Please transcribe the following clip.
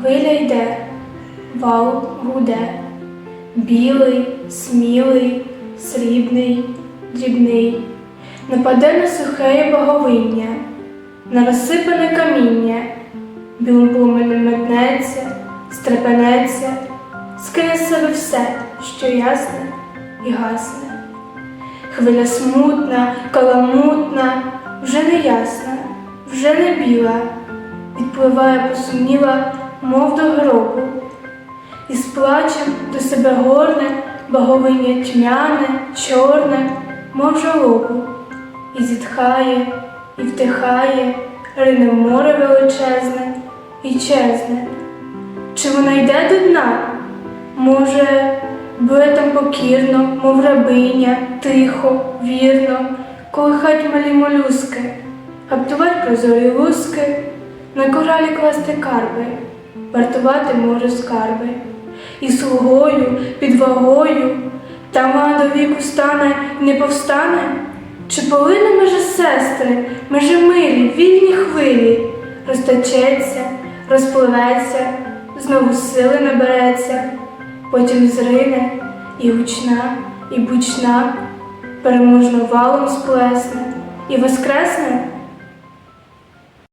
Хвиля йде, вал гуде, білий, смілий, срібний, дрібний, нападе на сухе боговиння, на розсипане каміння, білим пломенем метнеться, стрепенеться, скине себе все, що ясне і гасне. Хвиля смутна, каламутна, вже не ясна, вже не біла, відпливає посумніла, мов до гробу, і з плачем до себе горне, боговиння тьмяне, чорне, мов жалобу, і зітхає, і втихає, рине в море величезне і чезне. Чи вона йде до дна? Може, буде там покірно, мов рабиня, тихо, вірно, колихать малі молюски, гаптувати прозорі луски, на коралі класти карби, вартувати може скарби, і слугою, під вагою, там вона до віку стане не повстане? Чи полине меже сестри, меже милі, вільні хвилі, розтечеться, розпливеться, знову сили набереться, потім зрине і гучна, і бучна, переможно валом сплесне, і воскресне